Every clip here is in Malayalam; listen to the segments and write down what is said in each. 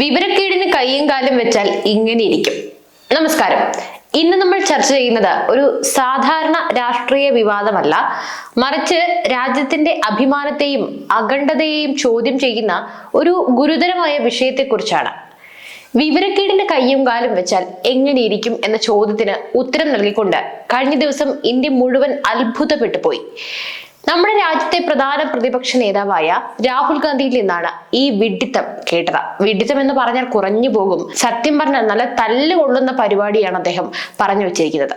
വിവരക്കേടിന് കൈയും കാലും വെച്ചാൽ ഇങ്ങനെ ഇരിക്കും നമസ്കാരം. ഇന്ന് നമ്മൾ ചർച്ച ചെയ്യുന്നത് ഒരു സാധാരണ രാഷ്ട്രീയ വിവാദമല്ല മറിച്ച് രാജ്യത്തിന്റെ അഭിമാനത്തെയും അഖണ്ഡതയെയും ചോദ്യം ചെയ്യുന്ന ഒരു ഗുരുതരമായ വിഷയത്തെക്കുറിച്ചാണ്. വിവരക്കേടിന്റെ കൈയും കാലും വെച്ചാൽ എങ്ങനെയിരിക്കും എന്ന ചോദ്യത്തിന് ഉത്തരം നൽകിക്കൊണ്ട് കഴിഞ്ഞ ദിവസം ഇന്ത്യ മുഴുവൻ അത്ഭുതപ്പെട്ടു പോയി. നമ്മുടെ രാജ്യത്തെ പ്രധാന പ്രതിപക്ഷ നേതാവായ രാഹുൽ ഗാന്ധിയിൽ നിന്നാണ് ഈ വിഡിത്തം കേട്ടത്. വിഡിത്തം എന്ന് പറഞ്ഞാൽ കുറഞ്ഞു പോകും. സത്യം പറഞ്ഞാൽ നല്ല തല്ലുകൊള്ളുന്ന പരിപാടിയാണ് അദ്ദേഹം പറഞ്ഞു വെച്ചിരിക്കുന്നത്.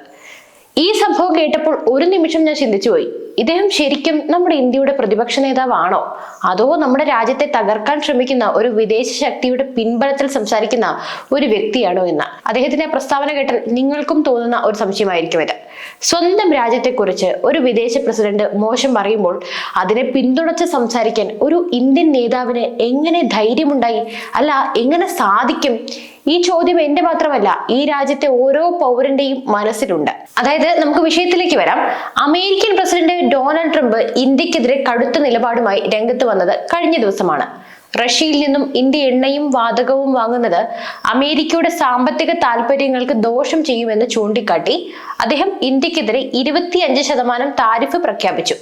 ഈ സംഭവം കേട്ടപ്പോൾ ഒരു നിമിഷം ഞാൻ ചിന്തിച്ചു പോയി. ഇദ്ദേഹം ശരിക്കും നമ്മുടെ ഇന്ത്യയുടെ പ്രതിപക്ഷ നേതാവാണോ? അതോ നമ്മുടെ രാജ്യത്തെ തകർക്കാൻ ശ്രമിക്കുന്ന ഒരു വിദേശ ശക്തിയുടെ പിൻബലത്തിൽ സംസാരിക്കുന്ന ഒരു വ്യക്തിയാണോ എന്ന്? അദ്ദേഹത്തിന്റെ പ്രസ്താവന കേട്ടാൽ നിങ്ങൾക്കും തോന്നുന്ന ഒരു സംശയമായിരിക്കും ഇത്. സ്വന്തം രാജ്യത്തെക്കുറിച്ച് ഒരു വിദേശ പ്രസിഡന്റ് മോശം പറയുമ്പോൾ അതിനെ പിന്തുണച്ച് സംസാരിക്കാൻ ഒരു ഇന്ത്യൻ നേതാവിന് എങ്ങനെ ധൈര്യമുണ്ടായി? അല്ല എങ്ങനെ സാധിക്കും? ഈ ചോദ്യം എന്റെ മാത്രമല്ല ഈ രാജ്യത്തെ ഓരോ പൗരന്റെയും മനസ്സിലുണ്ട്. അതായത് നമുക്ക് വിഷയത്തിലേക്ക് വരാം. അമേരിക്കൻ പ്രസിഡന്റ് ഡൊണാൾഡ് ട്രംപ് ഇന്ത്യക്കെതിരെ കടുത്ത നിലപാടുമായി രംഗത്ത് വന്നത് കഴിഞ്ഞ ദിവസമാണ്. റഷ്യയിൽ നിന്നും ഇന്ത്യ എണ്ണയും വാതകവും വാങ്ങുന്നത് അമേരിക്കയുടെ സാമ്പത്തിക താല്പര്യങ്ങൾക്ക് ദോഷം ചെയ്യുമെന്ന് ചൂണ്ടിക്കാട്ടി അദ്ദേഹം ഇന്ത്യക്കെതിരെ ഇരുപത്തിയഞ്ച് ശതമാനം താരിഫ് പ്രഖ്യാപിച്ചു.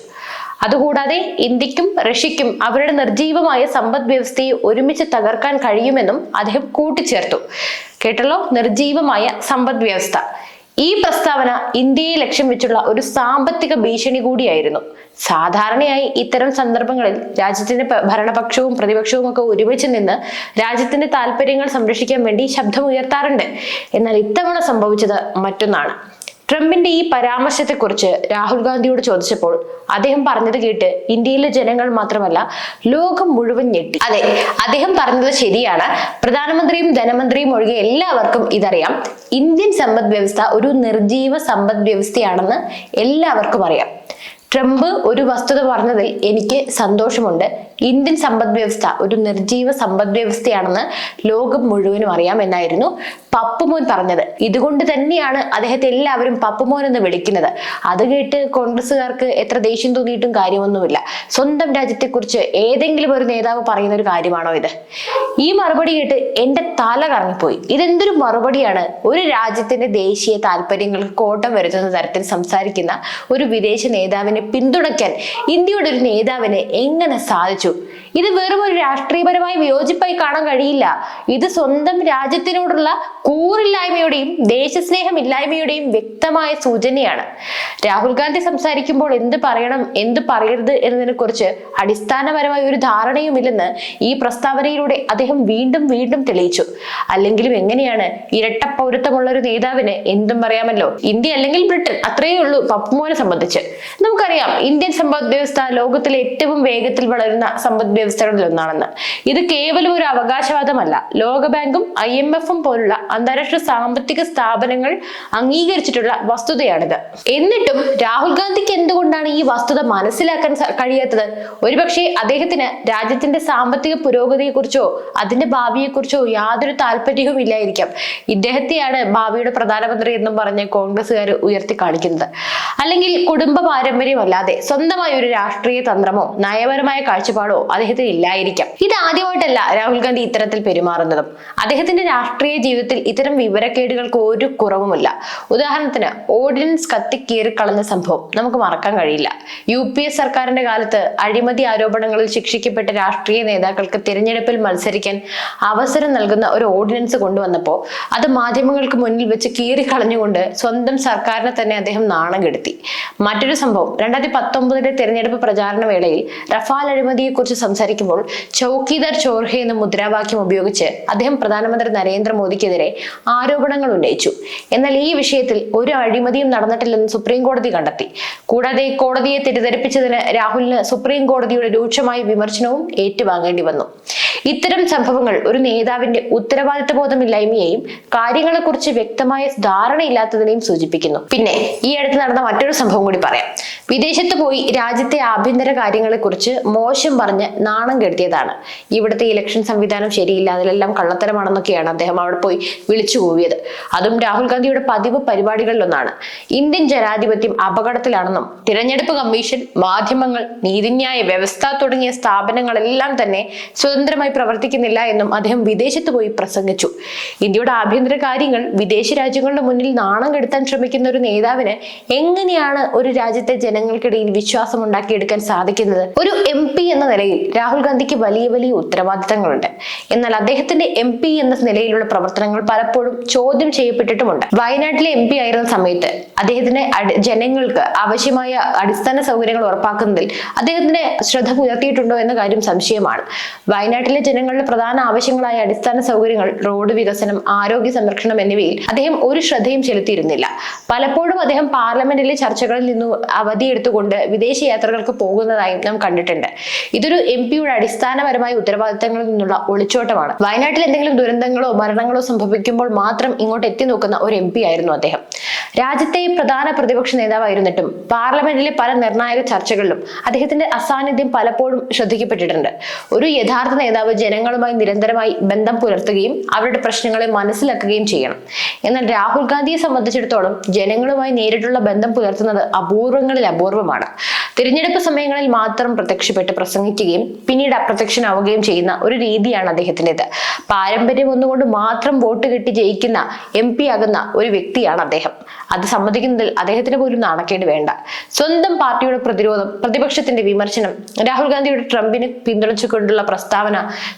അതുകൂടാതെ ഇന്ത്യക്കും റഷ്യക്കും അവരുടെ നിർജീവമായ സമ്പദ് വ്യവസ്ഥയെ ഒരുമിച്ച് തകർക്കാൻ കഴിയുമെന്നും അദ്ദേഹം കൂട്ടിച്ചേർത്തു. കേട്ടല്ലോ? നിർജീവമായ സമ്പദ് വ്യവസ്ഥ. ഈ പ്രസ്താവന ഇന്ത്യയെ ലക്ഷ്യം വെച്ചുള്ള ഒരു സാമ്പത്തിക ഭീഷണി കൂടിയായിരുന്നു. സാധാരണയായി ഇത്തരം സന്ദർഭങ്ങളിൽ രാജ്യത്തിന്റെ ഭരണപക്ഷവും പ്രതിപക്ഷവും ഒക്കെ ഒരുമിച്ച് നിന്ന് രാജ്യത്തിന്റെ താല്പര്യങ്ങൾ സംരക്ഷിക്കാൻ വേണ്ടി ശബ്ദമുയർത്താറുണ്ട്. എന്നാൽ ഇത്തവണ സംഭവിച്ചത് മറ്റൊന്നാണ്. ട്രംപിന്റെ ഈ പരാമർശത്തെക്കുറിച്ച് രാഹുൽ ഗാന്ധിയോട് ചോദിച്ചപ്പോൾ അദ്ദേഹം പറഞ്ഞത് കേട്ട് ഇന്ത്യയിലെ ജനങ്ങൾ മാത്രമല്ല ലോകം മുഴുവൻ ഞെട്ടി. അതെ അദ്ദേഹം പറഞ്ഞത് ശരിയാണ്. പ്രധാനമന്ത്രിയും ധനമന്ത്രിയും ഒഴികെ എല്ലാവർക്കും ഇതറിയാം. ഇന്ത്യൻ സമ്പദ് വ്യവസ്ഥ ഒരു നിർജീവ സമ്പദ് വ്യവസ്ഥയാണെന്ന് എല്ലാവർക്കും അറിയാം. ട്രംപ് ഒരു വസ്തുത പറഞ്ഞതിൽ എനിക്ക് സന്തോഷമുണ്ട്. ഇന്ത്യൻ സമ്പദ് വ്യവസ്ഥ ഒരു നിർജീവ സമ്പദ് വ്യവസ്ഥയാണെന്ന് ലോകം മുഴുവനും അറിയാം എന്നായിരുന്നു പപ്പുമോൻ പറഞ്ഞത്. ഇതുകൊണ്ട് തന്നെയാണ് അദ്ദേഹത്തെ എല്ലാവരും പപ്പുമോൻ എന്ന് വിളിക്കുന്നത്. അത് കേട്ട് കോൺഗ്രസ്സുകാർക്ക് എത്ര ദേഷ്യം തോന്നിയിട്ടും കാര്യമൊന്നുമില്ല. സ്വന്തം രാജ്യത്തെക്കുറിച്ച് ഏതെങ്കിലും ഒരു നേതാവ് പറയുന്ന ഒരു കാര്യമാണോ ഇത്? ഈ മറുപടി കേട്ട് എന്റെ തല കറങ്ങിപ്പോയി. ഇതെന്തൊരു മറുപടിയാണ്? ഒരു രാജ്യത്തിന്റെ ദേശീയ താല്പര്യങ്ങൾക്ക് കോട്ടം വരുത്തുന്ന തരത്തിൽ സംസാരിക്കുന്ന ഒരു വിദേശ നേതാവിനെ പിന്തുണയ്ക്കാൻ ഇന്ത്യയുടെ ഒരു നേതാവിന് എങ്ങനെ സാധിച്ചു? ഇത് വെറും ഒരു രാഷ്ട്രീയപരമായ വിയോജിപ്പായി കാണാൻ കഴിയില്ല. ഇത് സ്വന്തം രാജ്യത്തിനോടുള്ള കൂറില്ലായ്മയുടെയും ദേശസ്നേഹമില്ലായ്മയുടെയും വ്യക്തമായ സൂചനയാണ്. രാഹുൽ ഗാന്ധി സംസാരിക്കുമ്പോൾ എന്ത് പറയണം എന്ത് പറയരുത് എന്നതിനെ കുറിച്ച് അടിസ്ഥാനപരമായ ഒരു ധാരണയുമില്ലെന്ന് ഈ പ്രസ്താവനയിലൂടെ അദ്ദേഹം വീണ്ടും വീണ്ടും തെളിയിച്ചു. അല്ലെങ്കിലും എങ്ങനെയാണ് ഇരട്ട പൗരത്വമുള്ള ഒരു നേതാവിന് എന്തും പറയാമല്ലോ? ഇന്ത്യ അല്ലെങ്കിൽ ബ്രിട്ടൻ അത്രയേ ഉള്ളൂ പപ്പുമോനെ സംബന്ധിച്ച്. നമുക്കറിയാം ഇന്ത്യൻ സമ്പദ് വ്യവസ്ഥ ലോകത്തിലെ ഏറ്റവും വേഗത്തിൽ വളരുന്ന സമ്പദ് വ്യവസ്ഥകളിൽ ഒന്നാണെന്ന് ഇത് കേവലം ഒരു അവകാശവാദമല്ല. ലോകബാങ്കും ഐ എം എഫും പോലുള്ള അന്താരാഷ്ട്ര സാമ്പത്തിക സ്ഥാപനങ്ങൾ അംഗീകരിച്ചിട്ടുള്ള വസ്തുതയാണിത്. എന്നിട്ടും രാഹുൽ ഗാന്ധിക്ക് എന്തുകൊണ്ടാണ് ഈ വസ്തുത മനസ്സിലാക്കാൻ കഴിയാത്തത്? ഒരുപക്ഷെ അദ്ദേഹത്തിന് രാജ്യത്തിന്റെ സാമ്പത്തിക പുരോഗതിയെക്കുറിച്ചോ അതിന്റെ ഭാവിയെക്കുറിച്ചോ യാതൊരു താല്പര്യവും ഇല്ലായിരിക്കാം. ഇദ്ദേഹത്തെയാണ് ഭാവിയുടെ പ്രധാനമന്ത്രി എന്നും പറഞ്ഞ് കോൺഗ്രസ്സുകാർ ഉയർത്തി കാണിക്കുന്നത്. അല്ലെങ്കിൽ കുടുംബ പാരമ്പര്യമല്ലാതെ സ്വന്തമായ ഒരു രാഷ്ട്രീയ തന്ത്രമോ നയപരമായ കാഴ്ചപ്പാടോ അദ്ദേഹത്തിന് ഇല്ലായിരിക്കാം. ഇത് ആദ്യമായിട്ടല്ല രാഹുൽ ഗാന്ധി ഇത്തരത്തിൽ പെരുമാറുന്നതും. അദ്ദേഹത്തിന്റെ രാഷ്ട്രീയ ജീവിതത്തിൽ ഇത്തരം വിവരക്കേടുകൾക്ക് ഒരു കുറവുമില്ല. ഉദാഹരണത്തിന് ഓർഡിനൻസ് കത്തി കളഞ്ഞ സംഭവം നമുക്ക് മറക്കാൻ കഴിയില്ല. യു പി എസ് സർക്കാരിന്റെ കാലത്ത് അഴിമതി ആരോപണങ്ങളിൽ ശിക്ഷിക്കപ്പെട്ട രാഷ്ട്രീയ നേതാക്കൾക്ക് തിരഞ്ഞെടുപ്പിൽ മത്സരിക്കാൻ അവസരം നൽകുന്ന ഒരു ഓർഡിനൻസ് കൊണ്ടുവന്നപ്പോൾ അത് മാധ്യമങ്ങൾക്ക് മുന്നിൽ വെച്ച് കീറിക്കളഞ്ഞുകൊണ്ട് സ്വന്തം സർക്കാരിനെ തന്നെ അദ്ദേഹം നാണം കെടുത്തി. മറ്റൊരു സംഭവം രണ്ടായിരത്തി പത്തൊമ്പതിലെ തെരഞ്ഞെടുപ്പ് പ്രചാരണ വേളയിൽ റഫാൽ അഴിമതിയെ കുറിച്ച് സംസാരിക്കുമ്പോൾ ചൌക്കിദർ ചോർഹെ എന്ന മുദ്രാവാക്യം ഉപയോഗിച്ച് അദ്ദേഹം പ്രധാനമന്ത്രി നരേന്ദ്രമോദിക്കെതിരെ ആരോപണങ്ങൾ ഉന്നയിച്ചു. എന്നാൽ ഈ വിഷയത്തിൽ ഒരു അഴിമതിയും നടന്നിട്ടില്ലെന്ന് സുപ്രീം കോടതി കണ്ടെത്തി. കൂടാതെ കോടതിയെ തെറ്റിദ്ധരിപ്പിച്ചതിന് രാഹുലിന് സുപ്രീം കോടതിയുടെ രൂക്ഷമായ വിമർശനവും ഏറ്റുവാങ്ങേണ്ടി വന്നു. ഇത്തരം സംഭവങ്ങൾ ഒരു നേതാവിന്റെ ഉത്തരവാദിത്തബോധമില്ലായ്മയെയും കാര്യങ്ങളെക്കുറിച്ച് വ്യക്തമായ ധാരണയില്ലാത്തതിനെയും സൂചിപ്പിക്കുന്നു. പിന്നെ ഈ അടുത്ത് നടന്ന മറ്റൊരു സംഭവം കൂടി പറയാം. വിദേശത്ത് പോയി രാജ്യത്തെ ആഭ്യന്തര കാര്യങ്ങളെക്കുറിച്ച് മോശം പറഞ്ഞ് നാണം കെടുത്തിയതാണ്. ഇവിടുത്തെ ഇലക്ഷൻ സംവിധാനം ശരിയില്ല അതിലെല്ലാം കള്ളത്തരമാണെന്നൊക്കെയാണ് അദ്ദേഹം അവിടെ പോയി വിളിച്ചു കൂവിയത്. അതും രാഹുൽ ഗാന്ധിയുടെ പതിവ് പരിപാടികളിലൊന്നാണ്. ഇന്ത്യൻ ജനാധിപത്യം അപകടത്തിലാണെന്നും തിരഞ്ഞെടുപ്പ് കമ്മീഷൻ മാധ്യമങ്ങൾ നീതിന്യായ വ്യവസ്ഥ തുടങ്ങിയ സ്ഥാപനങ്ങളെല്ലാം തന്നെ സ്വതന്ത്രമായി പ്രവർത്തിക്കുന്നില്ല എന്നും അദ്ദേഹം വിദേശത്ത് പോയി പ്രസംഗിച്ചു. ഇന്ത്യയുടെ ആഭ്യന്തര കാര്യങ്ങൾ വിദേശ രാജ്യങ്ങളുടെ മുന്നിൽ നാണം കെടുത്താൻ ശ്രമിക്കുന്ന ഒരു നേതാവിന് എങ്ങനെയാണ് ഒരു രാജ്യത്തെ ജനങ്ങൾക്കിടയിൽ വിശ്വാസം ഉണ്ടാക്കിയെടുക്കാൻ സാധിക്കുന്നത്? ഒരു എം എന്ന നിലയിൽ രാഹുൽ ഗാന്ധിക്ക് വലിയ വലിയ ഉത്തരവാദിത്തങ്ങളുണ്ട്. എന്നാൽ അദ്ദേഹത്തിന്റെ എം പി എന്ന നിലയിലുള്ള പ്രവർത്തനങ്ങൾ പലപ്പോഴും ചോദ്യം ചെയ്യപ്പെട്ടിട്ടുമുണ്ട്. വയനാട്ടിലെ എം പി ആയിരുന്ന സമയത്ത് അദ്ദേഹത്തിന് ജനങ്ങൾക്ക് ആവശ്യമായ അടിസ്ഥാന സൗകര്യങ്ങൾ ഉറപ്പാക്കുന്നതിൽ അദ്ദേഹത്തിന് ശ്രദ്ധ പുലർത്തിയിട്ടുണ്ടോ എന്ന കാര്യം സംശയമാണ്. വയനാട്ടിലെ ജനങ്ങളുടെ പ്രധാന ആവശ്യങ്ങളായ അടിസ്ഥാന സൗകര്യങ്ങൾ റോഡ് വികസനം ആരോഗ്യ സംരക്ഷണം എന്നിവയിൽ അദ്ദേഹം ഒരു ശ്രദ്ധയും ചെലുത്തിയിരുന്നില്ല. പലപ്പോഴും അദ്ദേഹം പാർലമെന്റിലെ ചർച്ചകളിൽ നിന്നും അവധിയെടുത്തുകൊണ്ട് വിദേശ യാത്രകൾക്ക് പോകുന്നതായും നാം കണ്ടിട്ടുണ്ട്. ഇതൊരു എം പിയുടെ അടിസ്ഥാനപരമായ ഉത്തരവാദിത്തങ്ങളിൽ നിന്നുള്ള ഒളിച്ചോട്ടമാണ്. വയനാട്ടിൽ എന്തെങ്കിലും ദുരന്തങ്ങളോ മരണങ്ങളോ സംഭവിക്കുമ്പോൾ മാത്രം ഇങ്ങോട്ട് എത്തി നോക്കുന്ന ഒരു എം ആയിരുന്നു അദ്ദേഹം. രാജ്യത്തെ പ്രധാന പ്രതിപക്ഷ നേതാവായിരുന്നിട്ടും പാർലമെന്റിലെ പല നിർണായക ചർച്ചകളിലും അദ്ദേഹത്തിന്റെ അസാന്നിധ്യം പലപ്പോഴും ശ്രദ്ധിക്കപ്പെട്ടിട്ടുണ്ട്. ഒരു യഥാർത്ഥ നേതാവ് ജനങ്ങളുമായി നിരന്തരമായി ബന്ധം പുലർത്തുകയും അവരുടെ പ്രശ്നങ്ങളെ മനസ്സിലാക്കുകയും ചെയ്യണം. എന്നാൽ രാഹുൽ ഗാന്ധിയെ സംബന്ധിച്ചിടത്തോളം ജനങ്ങളുമായി നേരിട്ടുള്ള ബന്ധം പുലർത്തുന്നത് അപൂർവങ്ങളിൽ അപൂർവമാണ്. തിരഞ്ഞെടുപ്പ് സമയങ്ങളിൽ മാത്രം പ്രത്യക്ഷപ്പെട്ട് പ്രസംഗിക്കുകയും പിന്നീട് അപ്രത്യക്ഷനാവുകയും ചെയ്യുന്ന ഒരു രീതിയാണ് അദ്ദേഹത്തിന്റെത്. പാരമ്പര്യം ഒന്നുകൊണ്ട് മാത്രം വോട്ട് കിട്ടി ജയിക്കുന്ന എം പി ആകുന്ന ഒരു വ്യക്തിയാണ് അദ്ദേഹം. അത് സമ്മതിക്കുന്നതിൽ അദ്ദേഹത്തിന് പോലും നാണക്കേട് വേണ്ട. സ്വന്തം പാർട്ടിയുടെ പ്രതിരോധം പ്രതിപക്ഷത്തിന്റെ വിമർശനം രാഹുൽ ഗാന്ധിയുടെ ട്രംപിനെ പിന്തുണച്ചുകൊണ്ടുള്ള പ്രസ്താവന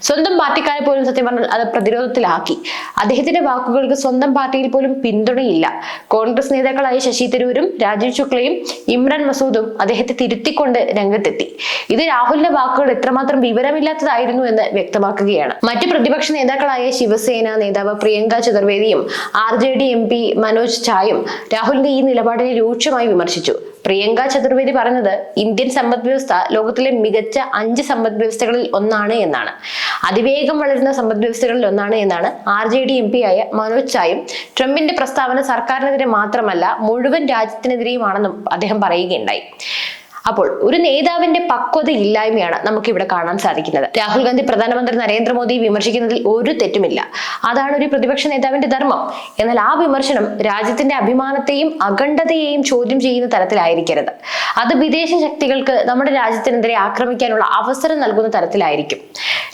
സ്വന്തം പാർട്ടിക്കാരെ പോലും സത്യം പറഞ്ഞാൽ അത് പ്രതിരോധത്തിലാക്കി. അദ്ദേഹത്തിന്റെ വാക്കുകൾക്ക് സ്വന്തം പാർട്ടിയിൽ പോലും പിന്തുണയില്ല. കോൺഗ്രസ് നേതാക്കളായ ശശി തരൂരും രാജീവ് ശുക്ലയും ഇമ്രാൻ മസൂദും അദ്ദേഹത്തെ തിരുത്തിക്കൊണ്ട് രംഗത്തെത്തി. ഇത് രാഹുലിന്റെ വാക്കുകൾ എത്രമാത്രം വിവരമില്ലാത്തതായിരുന്നു എന്ന് വ്യക്തമാക്കുകയാണ്. മറ്റ് പ്രതിപക്ഷ നേതാക്കളായ ശിവസേന നേതാവ് പ്രിയങ്ക ചതുർവേദിയും R J D M P Manoj ഝായും രാഹുലിന്റെ ഈ നിലപാടിനെ രൂക്ഷമായി വിമർശിച്ചു. പ്രിയങ്ക ചതുർവേദി പറഞ്ഞത് ഇന്ത്യൻ സമ്പദ് വ്യവസ്ഥ ലോകത്തിലെ മികച്ച അഞ്ച് സമ്പദ് വ്യവസ്ഥകളിൽ ഒന്നാണ് എന്നാണ്. അതിവേഗം വളരുന്ന സമ്പദ് വ്യവസ്ഥകളിൽ ഒന്നാണ് എന്നാണ് R J D M P ആയ മനോജ് ചായും ട്രംപിന്റെ പ്രസ്താവന സർക്കാരിനെതിരെ മാത്രമല്ല മുഴുവൻ രാജ്യത്തിനെതിരെയുമാണെന്നും അദ്ദേഹം പറയുകയുണ്ടായി. അപ്പോൾ ഒരു നേതാവിന്റെ പക്വത ഇല്ലായ്മയാണ് നമുക്ക് ഇവിടെ കാണാൻ സാധിക്കുന്നത്. രാഹുൽ ഗാന്ധി പ്രധാനമന്ത്രി നരേന്ദ്രമോദി വിമർശിക്കുന്നതിൽ ഒരു തെറ്റുമില്ല. അതാണ് ഒരു പ്രതിപക്ഷ നേതാവിന്റെ ധർമ്മം. എന്നാൽ ആ വിമർശനം രാജ്യത്തിന്റെ അഭിമാനത്തെയും അഖണ്ഡതയെയും ചോദ്യം ചെയ്യുന്ന തരത്തിലായിരിക്കരുത്. അത് വിദേശ ശക്തികൾക്ക് നമ്മുടെ രാജ്യത്തിനെതിരെ ആക്രമിക്കാനുള്ള അവസരം നൽകുന്ന തരത്തിലായിരിക്കും.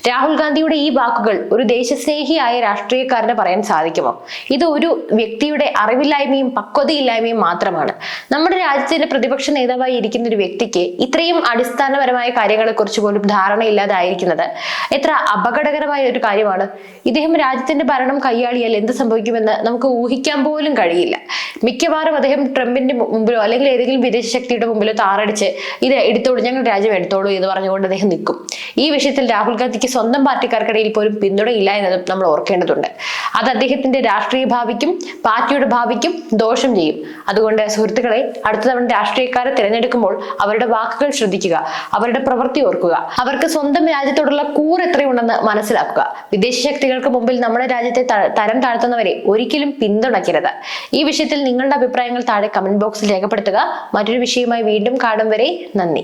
രാഹുൽ ഗാന്ധിയുടെ ഈ വാക്കുകൾ ഒരു ദേശസ്നേഹിയായ രാഷ്ട്രീയക്കാരന് പറയാൻ സാധിക്കുമോ? ഇത് ഒരു വ്യക്തിയുടെ അറിവില്ലായ്മയും പക്വതയില്ലായ്മയും മാത്രമാണ്. നമ്മുടെ രാജ്യത്തിന്റെ പ്രതിപക്ഷ നേതാവായി ഇരിക്കുന്ന ഒരു വ്യക്തിക്ക് ഇത്രയും അടിസ്ഥാനപരമായ കാര്യങ്ങളെക്കുറിച്ച് പോലും ധാരണയില്ലാതായിരിക്കുന്നത്. എത്ര അപകടകരമായ ഒരു കാര്യമാണ്. ഇദ്ദേഹം രാജ്യത്തിന്റെ ഭരണം കൈയാളിയാൽ എന്ത് സംഭവിക്കുമെന്ന് നമുക്ക് ഊഹിക്കാൻ പോലും കഴിയില്ല. മിക്കവാറും അദ്ദേഹം ട്രംപിന്റെ മുമ്പിലോ അല്ലെങ്കിൽ ഏതെങ്കിലും വിദേശ ശക്തിയുടെ മുമ്പിലോ താറടിച്ച് ഇത് എടുത്തോളൂ ഞങ്ങൾ രാജ്യം എടുത്തോളൂ എന്ന് പറഞ്ഞുകൊണ്ട് അദ്ദേഹം നിൽക്കും. ഈ വിഷയത്തിൽ രാഹുൽ ഗാന്ധിക്ക് സ്വന്തം പാർട്ടിക്കാർക്കിടയിൽ പോലും പിന്തുണയില്ല എന്നതും നമ്മൾ ഓർക്കേണ്ടതുണ്ട്. അത് അദ്ദേഹത്തിന്റെ രാഷ്ട്രീയ ഭാവിക്കും പാർട്ടിയുടെ ഭാവിക്കും ദോഷം ചെയ്യും. അതുകൊണ്ട് സുഹൃത്തുക്കളെ അടുത്ത തവണ രാഷ്ട്രീയക്കാരെ തിരഞ്ഞെടുക്കുമ്പോൾ അവരുടെ വാക്കുകൾ ശ്രദ്ധിക്കുക അവരുടെ പ്രവൃത്തി ഓർക്കുക അവർക്ക് സ്വന്തം രാജ്യത്തോടുള്ള കൂർ എത്രയുണ്ടെന്ന് മനസ്സിലാക്കുക. വിദേശ ശക്തികൾക്ക് മുമ്പിൽ നമ്മുടെ രാജ്യത്തെ തരം താഴ്ത്തുന്നവരെ ഒരിക്കലും പിന്തുണയ്ക്കരുത്. ഈ വിഷയത്തിൽ നിങ്ങളുടെ അഭിപ്രായങ്ങൾ താഴെ കമന്റ് ബോക്സിൽ രേഖപ്പെടുത്തുക. മറ്റൊരു വിഷയവുമായി വീണ്ടും കാണും വരെ. നന്ദി.